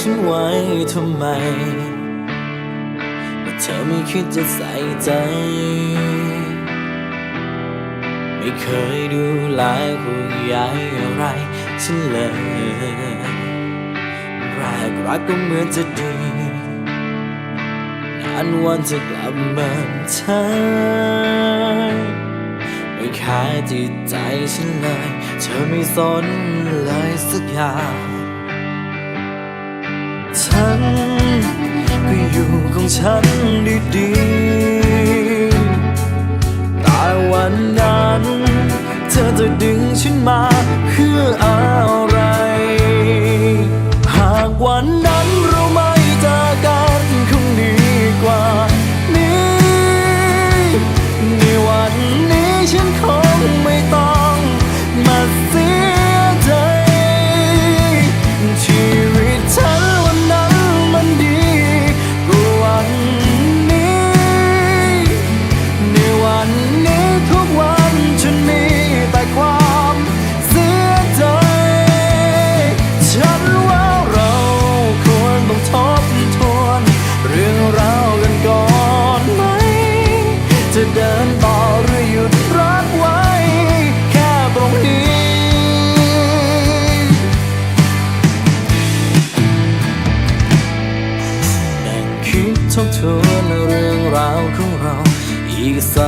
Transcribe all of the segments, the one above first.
ฉันไว้ทำไมว่าเธอไม่คิดจะใส่ใจ ไม่เคยดูแลห่วงใยอะไรฉันเลยแรกรักก็เหมือนจะดีนานวันจะกลับมาเธอไม่คายจิตใจฉันเลย เธอไม่สนเลยสักอย่าง ฉัน ก็อยู่ของฉันดีๆแต่วันนั้น เธอจะดึงฉันมาเพื่ออะ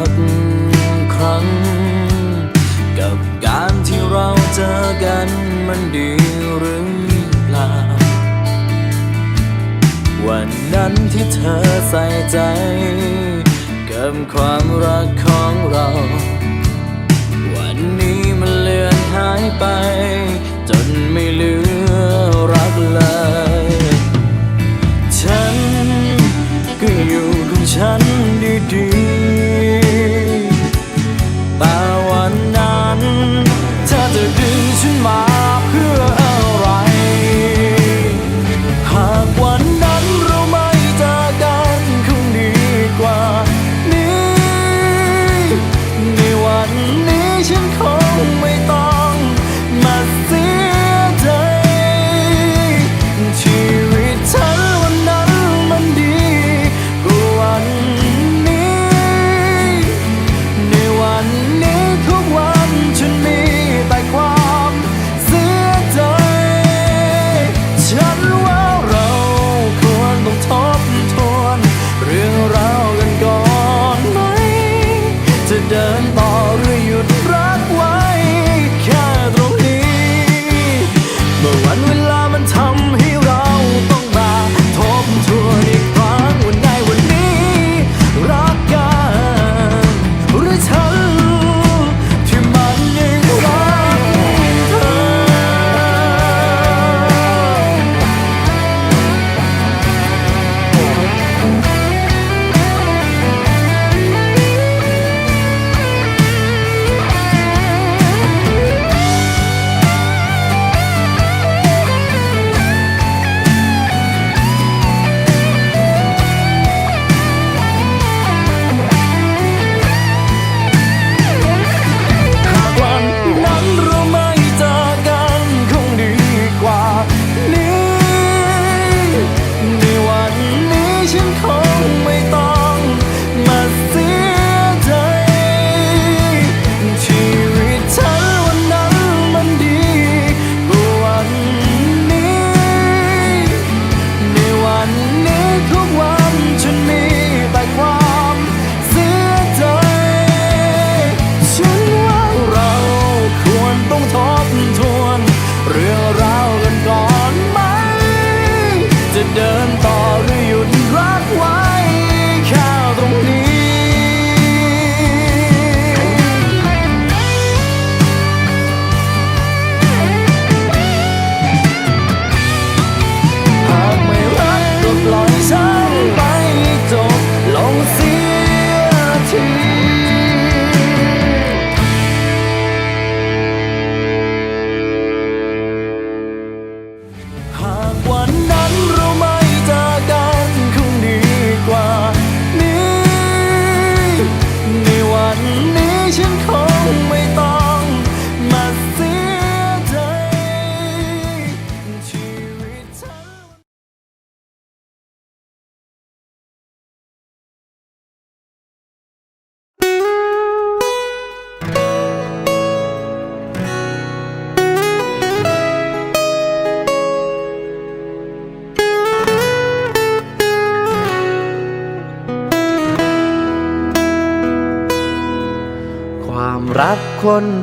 สักครั้ง กับการที่เราเจอกันมันดีหรือเปล่า วันนั้นที่เธอใส่ใจ กับความรักของเรา วันนี้มันเลือนหายไป จนไม่เหลือรักเลย ฉันก็อยู่ของฉันดี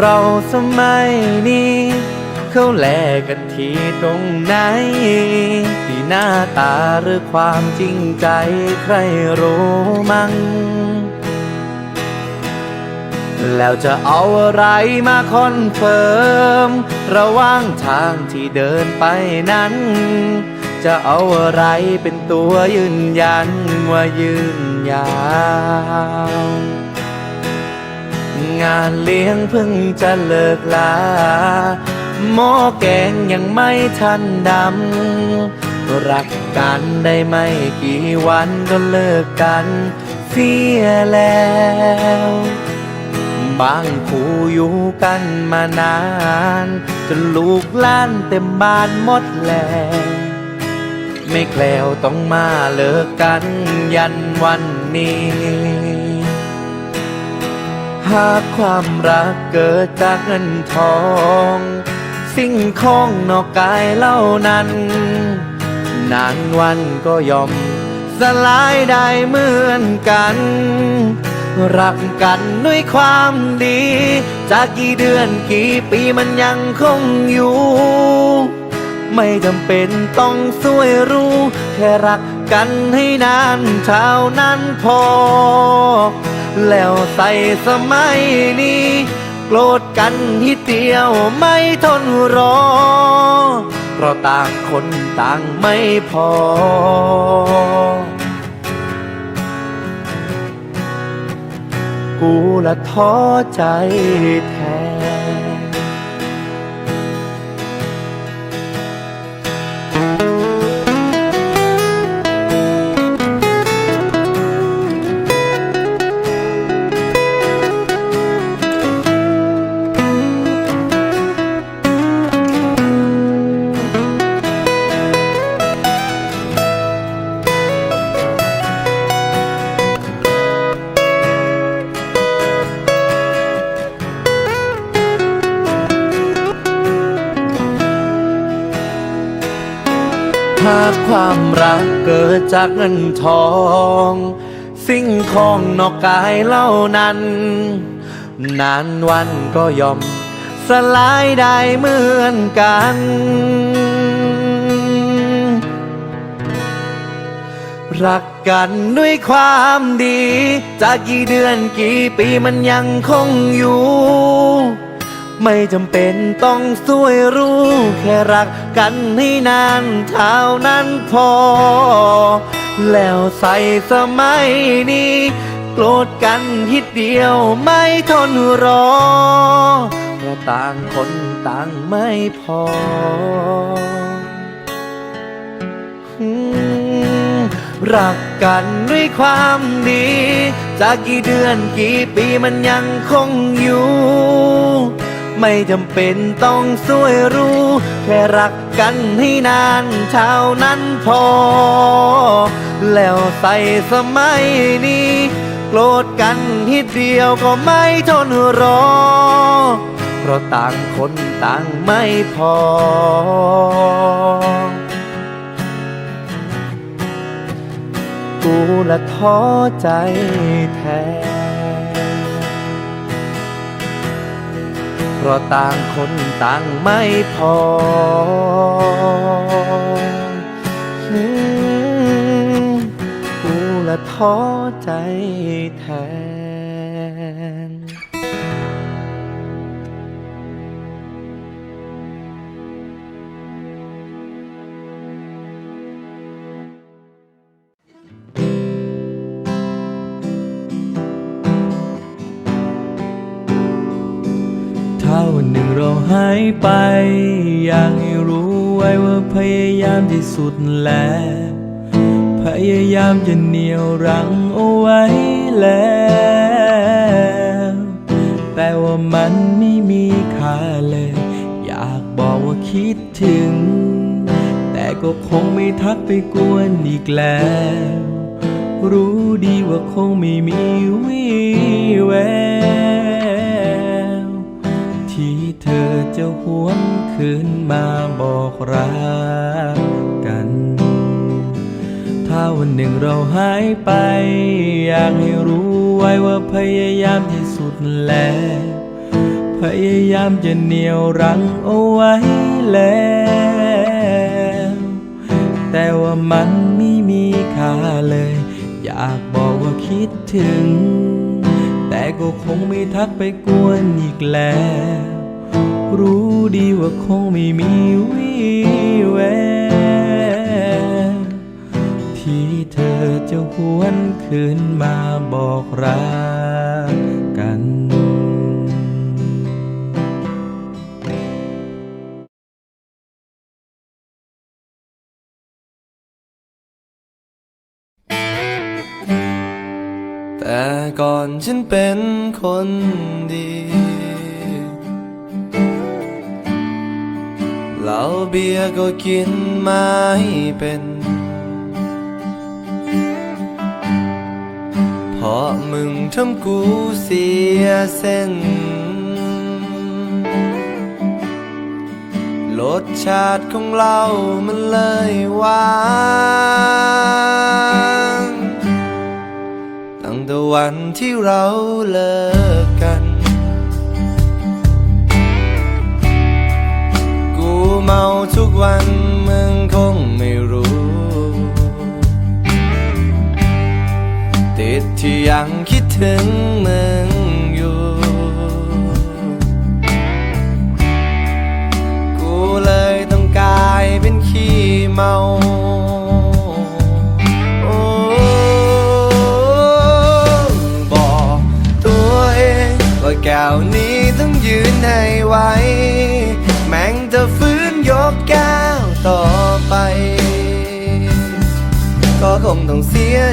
เราสมัยนี้ เขาแลกกันที่ตรงไหน ที่หน้าตาหรือความจริงใจใครรู้มั้งแล้วจะเอาอะไรมาคอนเฟิร์ม ระหว่างทางที่เดินไปนั้น จะเอาอะไรเป็นตัวยืนยันว่ายืนยาว งานเลี้ยงเพิ่งจะเลิกลาหม้อแกงยังไม่ทันดำ รักกันได้ไม่กี่วันก็เลิกกันเสียแล้ว บางคู่อยู่กันมานานจนลูกล้านเต็มบ้านหมดแล้วไม่แคล้วต้องมาเลิกกันยันวันนี้ หากความรักเกิดจากเงินทอง สิ่งของนอกกายเล่านั้น นานวันก็ยอมสลายได้เหมือนกัน รักกันด้วยความดี จากกี่เดือนกี่ปีมันยังคงอยู่ ไม่จำเป็นต้องสวยรู้ แค่รักกันให้นานเท่านั้นพอ แล้วใส่สมัยนี้ โกรธกันทีเดียวไม่ทนรอ เพราะต่างคนต่างไม่พอกูละท้อใจแทน เกิดจากเงินทอง สิ่งของนอกกายเล่านั้น นานวันก็ยอม สลายได้เหมือนกัน รักกันด้วยความดี จากกี่เดือนกี่ปีมันยังคงอยู่ ไม่จำเป็นต้องสวยรู้ แค่รักกันให้นานเท่านั้นพอ แล้วใส่สมัยนี้ โกรธกันทีเดียวไม่ทนรอเพราะต่างคนต่างไม่พอรักกันด้วยความดี จากกี่เดือนกี่ปีมันยังคงอยู่ ไม่จำเป็นต้องสวยรู้ แค่รักกันให้นานเท่านั้นพอ แล้วใส่สมัยนี้ โกรธกันทีเดียวก็ไม่ทนรอ เพราะต่างคนต่างไม่พอกูละท้อใจแท เพราะต่างคนต่างไม่พอ กูละท้อใจแทน ไป อยากให้รู้ไว้ว่าพยายามที่สุดแล้ว พยายามจะเหนี่ยวรั้งเอาไว้แล้ว แต่ว่ามันไม่มีค่าเลย อยากบอกว่าคิดถึง แต่ก็คงไม่ทักไปกวนอีกแล้ว รู้ดีว่าคงไม่มีวี่แวว เธอจะหวนคืนมาบอกรักกัน ถ้าวันหนึ่งเราหายไป อยากให้รู้ไว้ว่าพยายามที่สุดแล้ว พยายามจะเหนี่ยวรั้งเอาไว้แล้ว แต่ว่ามันไม่มีค่าเลย อยากบอกว่าคิดถึงแต่ก็คงไม่ทักไปกวนอีกแล้ว รู้ดีว่าคงไม่มีวี่แววที่เธอจะหวนคืนมาบอกรักกันแต่ก่อนฉันเป็นคนดี เหล้าเบียร์ก็กินไม่เป็นเพราะมึงทำกูเสียเส้นรสชาติของเรามันเลยหวานตั้งแต่วันที่เราเลิก เมาทุกวันมึงคงไม่รู้ ติดที่ยังคิดถึงมึง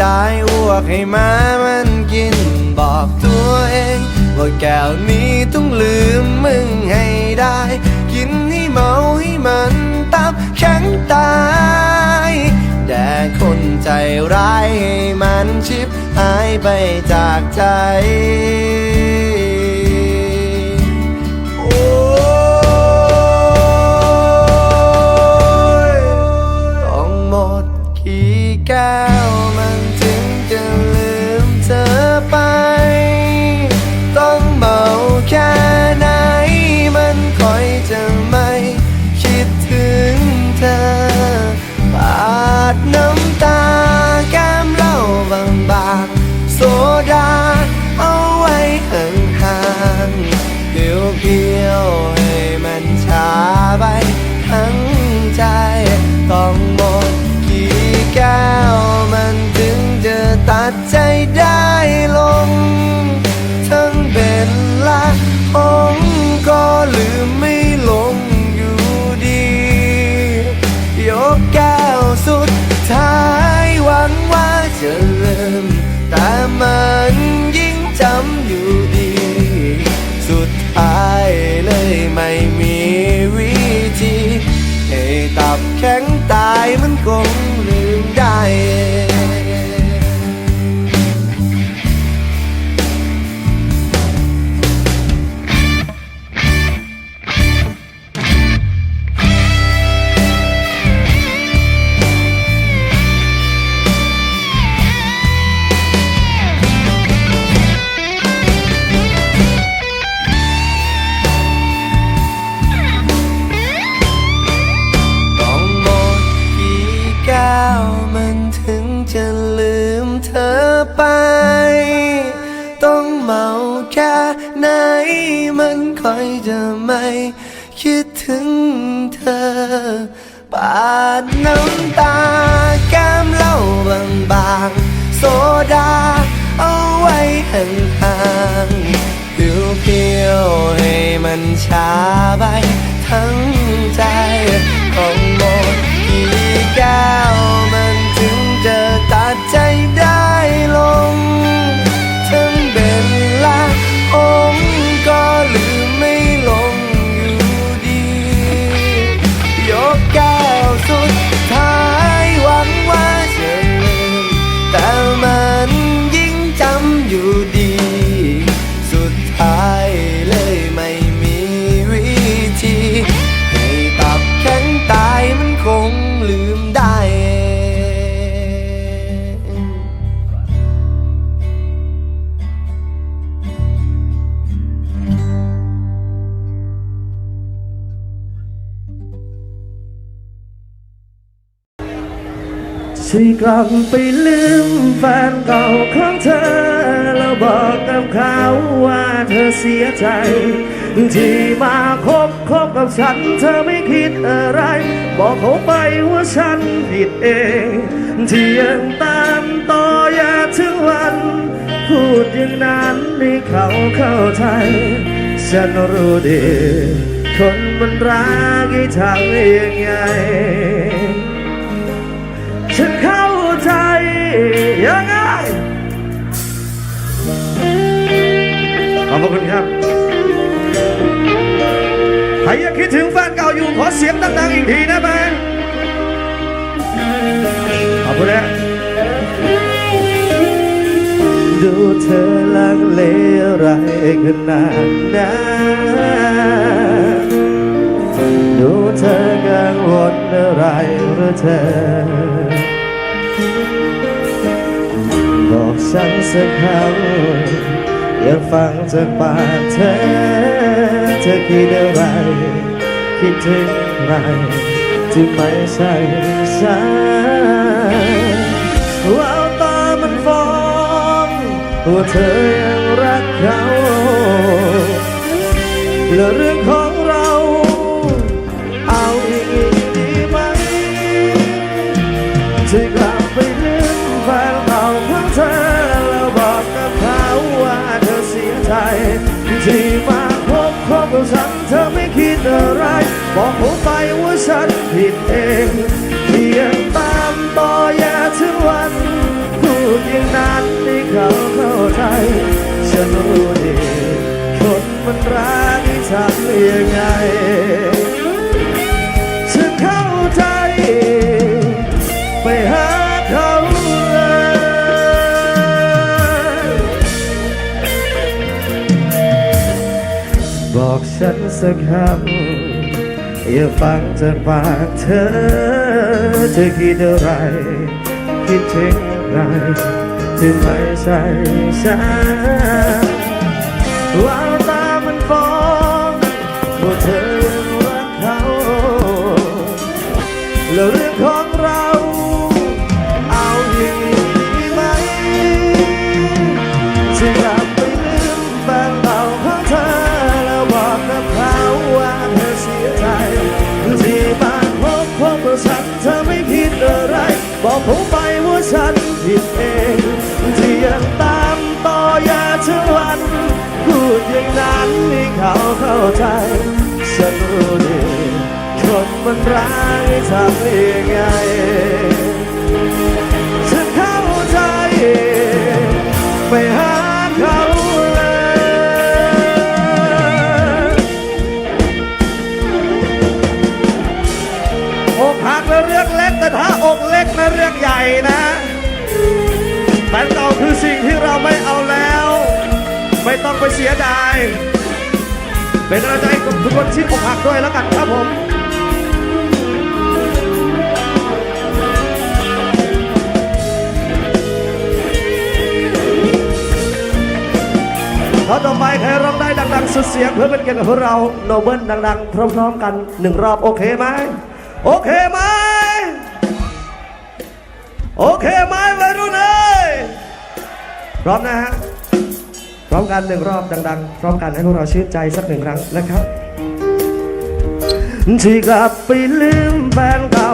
ไดายอ้วกให้มามันกินบอกตัวเอง ว่าแก้วนี้ต้องลืมมึงให้ได้ กินให้เมาให้มันตับแข็งตายแด่คนใจร้ายให้มันชิบหายไปจากใจ แข็ง ดี สุดท้ายเลยไม่มีวิธี ให้ตับแข็งตายมันคงลืมได้ที่กลับไปลืมแฟนเก่าของเธอ บอกกับเขาว่าเธอเสียใจ ที่มาคบคบกับฉัน เธอไม่คิดอะไร บอกเขาไปว่าฉันผิดเองที่ยังตามต่ออย่าถึงวัน พูดอย่างนั้นให้เขาเข้าใจ ฉันรู้ดี คนมันรักให้ทำยังไง ฉันเข้าใจยังไง อบพระคุณครับใครยังคิดถึงแฟนเก่าอยู่ขอเสียงดังๆอีกทีนะแม่ขอบคุณนะดูเธอลังเลอะไรขนาดนั้นดูเธอกังวลอะไรหรือเธอบอกฉันสักคำ อยากฟังจากปากเธอ เธอคิดอะไร คิดถึงใครที่ไม่ใช่ฉันว่าตามันฟ้องว่าเธอยังรักเขาและเรื่องของเรา เอาอีกดีไหมที่กลับ บอกผมไปว่าฉันผิดเองที่ยังตามต่ออย่าถึงวันพูดอย่างนั้นให้เขาเข้าใจ ฉันรู้ดีคนมันรักที่ทำยังไงฉันเข้าใจไปหาเขาเลยบอกฉันสักคำ อย่าฟังจากปากเธอเธอคิดอะไร คิดถึงอะไรที่ไม่ใช่ฉันว่าตามัน บอกผมไปว่าฉันผิดเองที่ยังตามต่ออย่าถึงวันพูดอย่างนั้นให้เขาเข้าใจฉันรู้ดีคนมันร้ายทำยังไงฉันเข้าใจ ไปหา นะเรื่องใหญ่นะแฟนเก่าคือสิ่งที่เราไม่เอาแล้ว ไม่ต้องไปเสียดายเป็นกำลังใจกับทุกคนที่อกหักด้วยแล้วกันครับผมเขอต่อไปใครร้องได้ดังๆสุดเสียงเพื่อเป็นเกียรติกับพวกเราโนเบิลดังๆ พร้อมๆกันหนึ่งรอบโอเคไหมโอเคไหม โอเคไหมวัยรุ่นเอ้ยพร้อมนะฮะพร้อมกันหนึ่งรอบดังๆ พร้อมกันให้พวกเราชื่นใจสักหนึ่งครั้งนะครับที่กลับไปลืมแฟนเก่า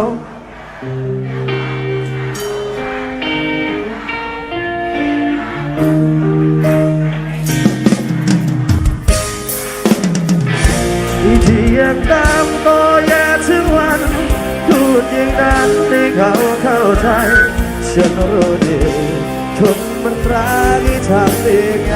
ที่ยังตามต่ อย่างนั้นที่เขาเข้าใจ ฉันรู้ดีคนมันรักที่ทำยังไง